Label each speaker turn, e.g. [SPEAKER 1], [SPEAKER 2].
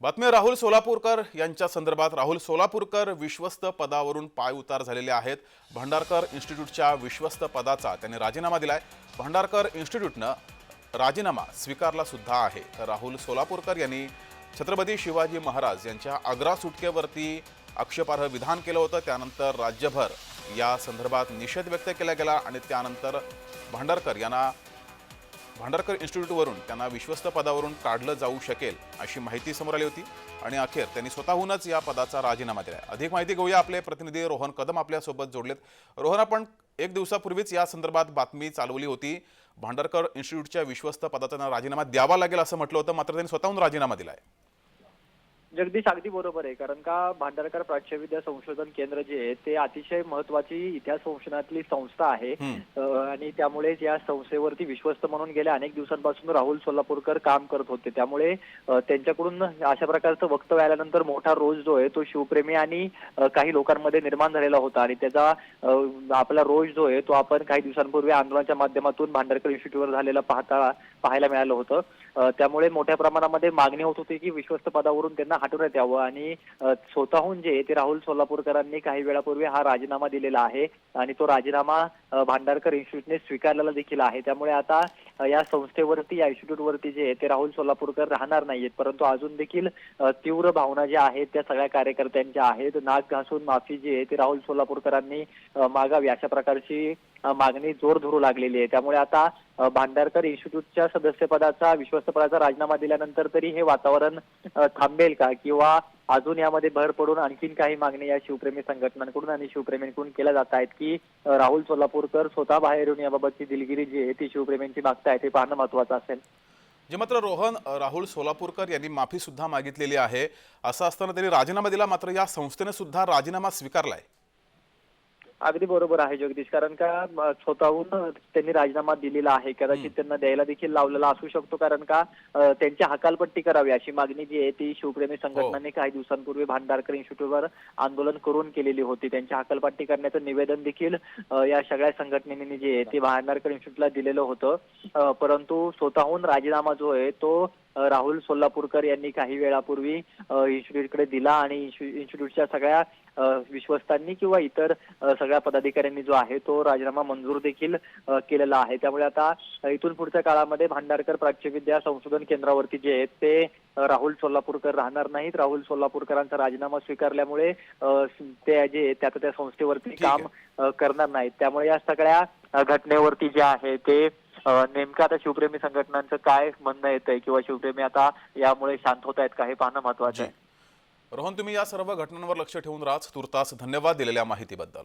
[SPEAKER 1] बातमी राहुल सोलापूरकर यांच्या संदर्भात. राहुल सोलापूरकर विश्वस्त पदावरून पाय उतार झालेले आहेत. भंडारकर इन्स्टिट्यूटच्या विश्वस्त पदाचा त्यांनी राजीनामा दिलाय. भंडारकर इन्स्टिट्यूटनं राजीनामा स्वीकारला सुद्धा आहे. तर राहुल सोलापूरकर यांनी छत्रपती शिवाजी महाराज यांच्या आग्रा सुटकेवरती आक्षेपार्ह विधान केलं होतं. त्यानंतर राज्यभर या संदर्भात निषेध व्यक्त केला गेला आणि त्यानंतर भांडारकर यांना भांडारकर इन्स्टिट्यूटवरून त्यांना विश्वस्त पदावरून काढलं जाऊ शकेल अशी माहिती समोर आली होती आणि अखेर त्यांनी स्वतःहूनच या पदाचा राजीनामा दिला अधिक माहिती घेऊया आपले प्रतिनिधी रोहन कदम आपल्यासोबत जोडलेत. रोहन आपण एक दिवसापूर्वीच या संदर्भात बातमी चालवली होती. भांडारकर इन्स्टिट्यूटच्या विश्वस्त पदाचा राजीनामा द्यावा लागेल असं म्हटलं होतं मात्र त्यांनी स्वतःहून राजीनामा दिलाय.
[SPEAKER 2] जगदीश अगदी बरोबर आहे. कारण का भांडारकर प्राच्यविद्या संशोधन केंद्र जे आहे ते अतिशय महत्वाची इतिहास संशोधनातली संस्था आहे. आणि त्यामुळेच या संस्थेवरती विश्वस्त म्हणून गेल्या अनेक दिवसांपासून राहुल सोलापूरकर काम करत होते. त्यामुळे त्यांच्याकडून अशा प्रकारचं वक्तव्य आल्यानंतर मोठा रोष जो आहे तो शिवप्रेमी आणि काही लोकांमध्ये निर्माण झालेला होता. आणि त्याचा आपला रोष जो आहे तो आपण काही दिवसांपूर्वी आंदोलनाच्या माध्यमातून भांडारकर इन्स्टिट्यूटवर झालेला पाहता पाहायला मिळालं होतं. त्यामुळे मोठ्या प्रमाणामध्ये मागणी होत होती की विश्वस्त पदावरून त्यांना हटवण्यात यावं. आणि स्वतःहून जे ते राहुल सोलापूरकरांनी काही वेळापूर्वी हा राजीनामा दिलेला आहे. आणि तो राजीनामा भांडारकर इन्स्टिट्यूटने स्वीकारलेला देखील आहे. त्यामुळे आता या संस्थेवरती या इन्स्टिट्यूटवरती जे आहे ते राहुल सोलापूरकर राहणार नाहीयेत. परंतु अजून देखील तीव्र भावना ज्या आहेत त्या सगळ्या कार्यकर्त्यांच्या आहेत. नाक घासून माफी जी आहे ती राहुल सोलापूरकरांनी मागावी अशा प्रकारची मागणी जोर धरू लागलेली आहे. त्यामुळे आता भांडारकर इन्स्टिट्यूटच्या सदस्यपदाचा विश्वस्तपदाचा राजीनामा दिल्यानंतर तरी हे वातावरण थांबेल का? किंवा अजून यामध्ये भर पडून आणखीन काही मागणी या शिवप्रेमी संघटनांकडून आणि शिवप्रेमींकडून केल्या जात आहेत की राहुल सोलापूरकर स्वतः बाहेर येऊन याबाबतची दिलगिरी जी आहे ती शिवप्रेमींची मागताय ते पाहणं महत्वाचं असेल.
[SPEAKER 1] जे मात्र रोहन राहुल सोलापूरकर यांनी माफी सुद्धा मागितलेली आहे असं असताना त्यांनी राजीनामा दिला मात्र या संस्थेने सुद्धा राजीनामा स्वीकारलाय.
[SPEAKER 2] अगदी बरोबर आहे जगदीश. कारण का स्वतःहून त्यांनी राजीनामा दिलेला आहे. कदाचित त्यांना द्यायला देखील लावलेला असू शकतो. कारण का त्यांची हकालपट्टी करावी अशी मागणी जी आहे ती शिवप्रेमी संघटनांनी काही दिवसांपूर्वी भांडारकर इन्स्टिट्यूटवर आंदोलन करून केलेली होती. त्यांची हकालपट्टी करण्याचं निवेदन देखील या सगळ्या संघटनेने जे आहे ते भांडारकर इन्स्टिट्यूटला दिलेलं होतं. परंतु स्वतःहून राजीनामा जो आहे तो राहुल सोलापूरकर यांनी काही वेळापूर्वी इन्स्टिट्यूटकडे दिला आणि इन्स्टि- इन्स्टिट्यूटच्या सगळ्या विश्वस्तांनी किंवा इतर सगळ्या पदाधिकाऱ्यांनी जो आहे तो राजीनामा मंजूर देखील केलेला आहे. त्यामुळे आता इथून पुढच्या काळामध्ये भांडारकर प्राच्यविद्या संशोधन केंद्रावरती जे आहेत ते राहुल सोलापूरकर राहणार नाहीत. राहुल सोलापूरकरांचा राजीनामा स्वीकारल्यामुळे ते जे त्या त्या संस्थेवरती. काम करणार नाहीत. त्यामुळे या सगळ्या घटनेवरती जे आहे ते नेमकं आता शिवप्रेमी संघटनांचं काय म्हणणं येत आहे किंवा शिवप्रेमी आता यामुळे शांत होत आहेत का हे पाहणं महत्वाचं आहे.
[SPEAKER 1] रोहन तुम्ही या सर्व घटनांवर लक्ष ठेवून राहा. तुर्तास धन्यवाद दिलेल्या माहितीबद्दल.